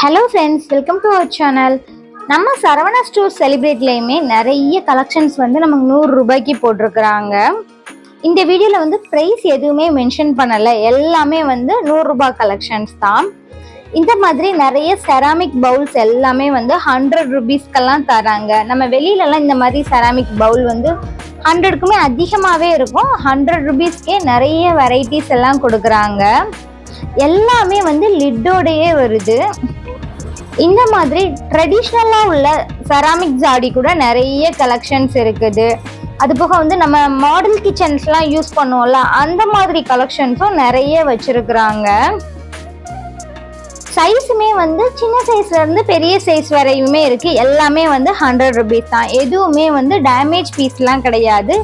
Hello friends welcome to our channel நம்ம Saravana store செலிப்ரேட்லேயுமே நிறைய collections வந்து நமக்கு நூறு ரூபாய்க்கு போட்டிருக்கிறாங்க. இந்த வீடியோவில் வந்து ப்ரைஸ் எதுவுமே மென்ஷன் பண்ணலை. எல்லாமே வந்து நூறுரூபா கலெக்ஷன்ஸ் தான். இந்த மாதிரி நிறைய செராமிக் பவுல்ஸ் எல்லாமே வந்து ஹண்ட்ரட் ருபீஸ்க்கெல்லாம் தராங்க. நம்ம வெளியிலலாம் இந்த மாதிரி செராமிக் பவுல் வந்து ஹண்ட்ரடுக்குமே அதிகமாகவே இருக்கும். ஹண்ட்ரட் ருபீஸ்க்கே நிறைய வெரைட்டிஸ் எல்லாம் கொடுக்குறாங்க. எல்லாமே வந்து லிட்டோடையே வருது. இந்த மாதிரி ட்ரெடிஷ்னலாக உள்ள செராமிக் ஜாடி கூட நிறைய கலெக்ஷன்ஸ் இருக்குது. அது போக வந்து நம்ம மாடல் கிச்சன்ஸ்லாம் யூஸ் பண்ணுவோம்ல அந்த மாதிரி கலெக்ஷன்ஸும் நிறைய வச்சுருக்குறாங்க. சைஸுமே வந்து சின்ன சைஸ்லேருந்து பெரிய சைஸ் வரையுமே இருக்குது எல்லாமே வந்து ஹண்ட்ரட் ருபீஸ் தான். எதுவுமே வந்து டேமேஜ் பீஸ்லாம் கிடையாது.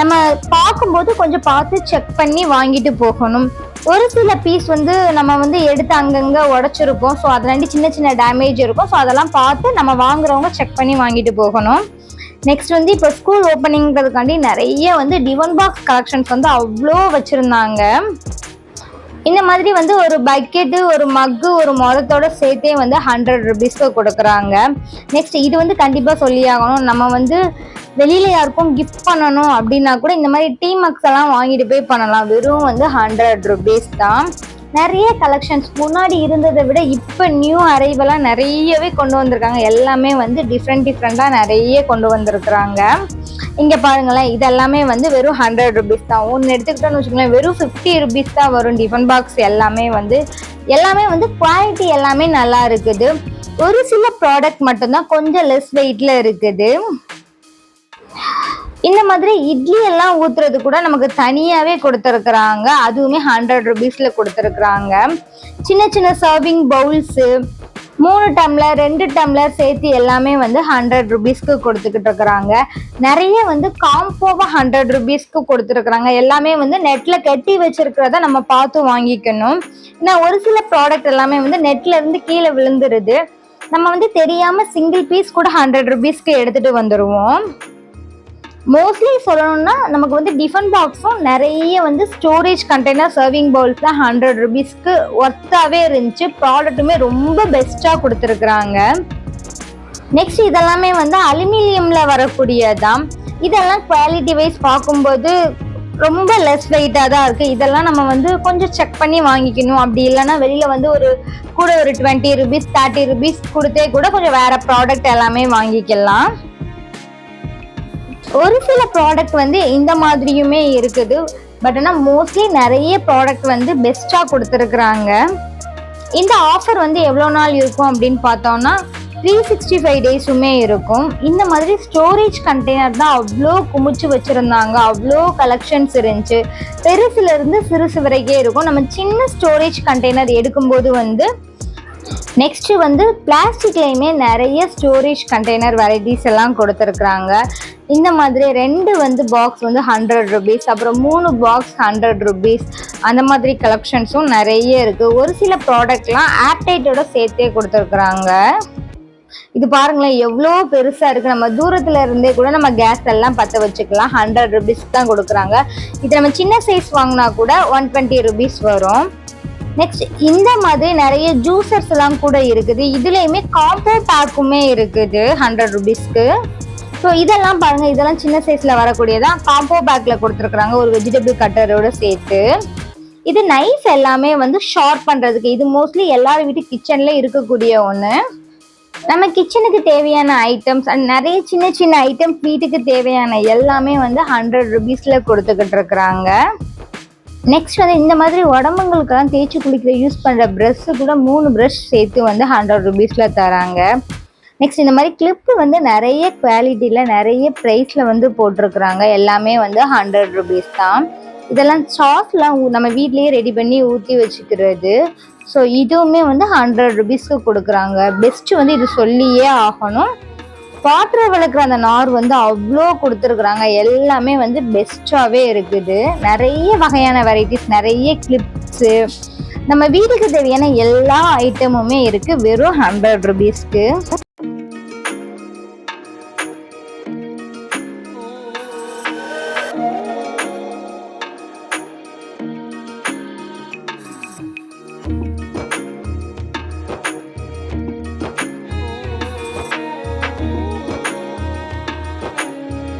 நம்ம பார்க்கும்போது கொஞ்சம் பார்த்து செக் பண்ணி வாங்கிட்டு போகணும். ஒரு சில பீஸ் வந்து நம்ம வந்து எடுத்து அங்கங்கே உடச்சிருப்போம். ஸோ அதிலாண்டி சின்ன சின்ன டேமேஜ் இருக்கும். ஸோ அதெல்லாம் பார்த்து நம்ம வாங்குறவங்க செக் பண்ணி வாங்கிட்டு போகணும். நெக்ஸ்ட் வந்து இப்போ ஸ்கூல் ஓப்பனிங்கிறதுக்காண்டி நிறைய வந்து டிவன் பாக்ஸ் கலெக்ஷன்ஸ் வந்து அவ்வளோ வச்சுருந்தாங்க. இந்த மாதிரி வந்து ஒரு பக்கெட்டு ஒரு மக்கு ஒரு மொதத்தோட சேர்த்தே வந்து ஹண்ட்ரட் ருபீஸ்க்கு கொடுக்குறாங்க. நெக்ஸ்ட் இது வந்து கண்டிப்பாக சொல்லியாகணும் நம்ம வந்து வெளியில யாருக்கும் கிஃப்ட் பண்ணணும் அப்படின்னா கூட இந்த மாதிரி டீ மக்ஸ் எல்லாம் வாங்கிட்டு போய் பண்ணலாம். வெறும் வந்து ஹண்ட்ரட் ருபீஸ் தான். நிறைய கலெக்ஷன்ஸ் முன்னாடி இருந்ததை விட இப்போ நியூ அரைவெல்லாம் நிறையவே கொண்டு வந்திருக்காங்க. எல்லாமே வந்து டிஃப்ரெண்ட் டிஃப்ரெண்ட்டாக நிறைய கொண்டு வந்திருக்கிறாங்க. இங்கே பாருங்களேன் இதெல்லாமே வந்து வெறும் ஹண்ட்ரட் ருபீஸ் தான். ஒன்று எடுத்துக்கிட்டோம்னு வச்சுக்கோங்களேன் வெறும் ஃபிஃப்டி ருபீஸ் தான் வரும் டிஃபன் பாக்ஸ் எல்லாமே வந்து. எல்லாமே வந்து குவாலிட்டி எல்லாமே நல்லா இருக்குது. ஒரு சில ப்ராடக்ட் மட்டும்தான் கொஞ்சம் லெஸ் வெயிட்ல இருக்குது. இந்த மாதிரி இட்லி எல்லாம் ஊத்துறது கூட நமக்கு தனியாவே கொடுத்துருக்குறாங்க. அதுவுமே ஹண்ட்ரட் ருபீஸ்ல கொடுத்துருக்குறாங்க. சின்ன சின்ன சர்விங் பவுல்ஸு மூணு டம்ளர் ரெண்டு டம்ளர் சேர்த்து எல்லாமே வந்து ஹண்ட்ரட் ருபீஸ்க்கு கொடுத்துக்கிட்டு இருக்கிறாங்க. நிறைய வந்து காம்போவாக ஹண்ட்ரட் ருபீஸ்க்கு கொடுத்துருக்குறாங்க. எல்லாமே வந்து நெட்டில் கட்டி வச்சுருக்கிறத நம்ம பார்த்து வாங்கிக்கணும். ஏன்னா ஒரு சில ப்ராடக்ட் எல்லாமே வந்து நெட்டில் இருந்து கீழே விழுந்துருது. நம்ம வந்து தெரியாமல் சிங்கிள் பீஸ் கூட ஹண்ட்ரட் ருபீஸ்க்கு எடுத்துகிட்டு வந்துடுவோம் மோஸ்ட்லி சொல்லணும்னா நமக்கு வந்து டிஃபன் பாக்ஸும் நிறைய வந்து ஸ்டோரேஜ் கண்டெய்னர் சர்விங் பவுல்ஸ் தான் ஹண்ட்ரட் ருபீஸ்க்கு ஒர்த்தாகவே இருந்துச்சு. ப்ராடக்ட்டுமே ரொம்ப பெஸ்ட்டாக கொடுத்துருக்குறாங்க. நெக்ஸ்ட் இதெல்லாமே வந்து அலுமினியமில் வரக்கூடியதான் இதெல்லாம் குவாலிட்டி வைஸ் பார்க்கும்போது ரொம்ப லெஸ் வெயிட்டாக தான் இருக்குது இதெல்லாம் நம்ம வந்து கொஞ்சம் செக் பண்ணி வாங்கிக்கணும். அப்படி இல்லைன்னா வெளியில் வந்து ஒரு கூட ஒரு டுவெண்ட்டி ருபீஸ் தேர்ட்டி ருபீஸ் கொடுத்தே கூட கொஞ்சம் வேறு ப்ராடக்ட் எல்லாமே வாங்கிக்கலாம். ஒரு சில ப்ராடக்ட் வந்து இந்த மாதிரியுமே இருக்குது. பட் ஆனால் மோஸ்ட்லி நிறைய ப்ராடக்ட் வந்து பெஸ்ட்டாக கொடுத்துருக்குறாங்க. இந்த ஆஃபர் வந்து எவ்வளோ நாள் இருக்கும் அப்படின்னு பார்த்தோம்னா த்ரீ சிக்ஸ்டி ஃபைவ் டேஸுமே இருக்கும். இந்த மாதிரி ஸ்டோரேஜ் கண்டெய்னர் தான் அவ்வளோ குமிச்சு வச்சுருந்தாங்க. அவ்வளோ கலெக்ஷன்ஸ் இருந்துச்சு. பெருசுலேருந்து சிறுசு வரைக்கே இருக்கும். நம்ம சின்ன ஸ்டோரேஜ் கண்டெய்னர் எடுக்கும்போது வந்து நெக்ஸ்ட்டு வந்து பிளாஸ்டிக்லேயுமே நிறைய ஸ்டோரேஜ் கண்டெய்னர் வெரைட்டிஸ் எல்லாம் கொடுத்துருக்குறாங்க. இந்த மாதிரி ரெண்டு வந்து பாக்ஸ் வந்து ஹண்ட்ரட் ருபீஸ் அப்புறம் மூணு பாக்ஸ் ஹண்ட்ரட் ருபீஸ் அந்த மாதிரி கலெக்ஷன்ஸும் நிறைய இருக்குது ஒரு சில ப்ராடக்ட்லாம் ஆப்டைட்டோட சேர்த்தே கொடுத்துருக்குறாங்க. இது பாருங்களேன் எவ்வளோ பெருசாக இருக்குது நம்ம தூரத்தில் இருந்தே கூட நம்ம கேஸ் எல்லாம் பற்ற வச்சுக்கலாம். ஹண்ட்ரட் ருபீஸ் தான் கொடுக்குறாங்க. இது நம்ம சின்ன சைஸ் வாங்கினா கூட ஒன் டுவெண்ட்டி ருபீஸ் வரும். நெக்ஸ்ட் இந்த மாதிரி நிறைய ஜூசர்ஸ் எல்லாம் கூட இருக்குது. இதுலேயுமே காம்போ பேக்குமே இருக்குது ஹண்ட்ரட் ருபீஸ்க்கு ஸோ இதெல்லாம் பாருங்க. இதெல்லாம் சின்ன சைஸ்ல வரக்கூடியதான் காம்போ பேக்ல கொடுத்துருக்குறாங்க. ஒரு வெஜிடபிள் கட்டரோட சேர்த்து. இது நைஃப் எல்லாமே வந்து ஷார்ப் பண்றதுக்கு. இது மோஸ்ட்லி எல்லார் வீட்டு கிச்சன்ல இருக்கக்கூடிய ஒன்று நம்ம கிச்சனுக்கு தேவையான ஐட்டம்ஸ் அண்ட் நிறைய சின்ன சின்ன ஐட்டம்ஸ் வீட்டுக்கு தேவையான எல்லாமே வந்து ஹண்ட்ரட் ருபீஸ்ல கொடுத்துக்கிட்டு இருக்கிறாங்க. நெக்ஸ்ட் வந்து இந்த மாதிரி உடம்புங்களுக்கெல்லாம் தேய்ச்சி குளிக்கிற யூஸ் பண்ணுற ப்ரெஷ்ஷு கூட மூணு ப்ரஷ் சேர்த்து வந்து ஹண்ட்ரட் ருபீஸில் தராங்க. நெக்ஸ்ட் இந்த மாதிரி கிளிப்பு வந்து நிறைய குவாலிட்டியில் நிறைய ப்ரைஸில் வந்து போட்டிருக்குறாங்க. எல்லாமே வந்து ஹண்ட்ரட் ருபீஸ் தான். இதெல்லாம் சாஸ்லாம் நம்ம வீட்லேயே ரெடி பண்ணி ஊற்றி வச்சுக்கிறது. ஸோ இதுவுமே வந்து ஹண்ட்ரட் ருபீஸ்க்கு கொடுக்குறாங்க. பெஸ்ட்டு வந்து இது சொல்லியே ஆகணும். பாத்திரம் விளக்குற அந்த நார் வந்து அவ்வளோ கொடுத்துருக்குறாங்க. எல்லாமே வந்து பெஸ்ட்டாகவே இருக்குது. நிறைய வகையான வெரைட்டிஸ் நிறைய கிளிப்ஸு நம்ம வீட்டுக்கு தேவையான எல்லா ஐட்டமுமே இருக்குது வெறும் ஹண்ட்ரட் ருபீஸ்க்கு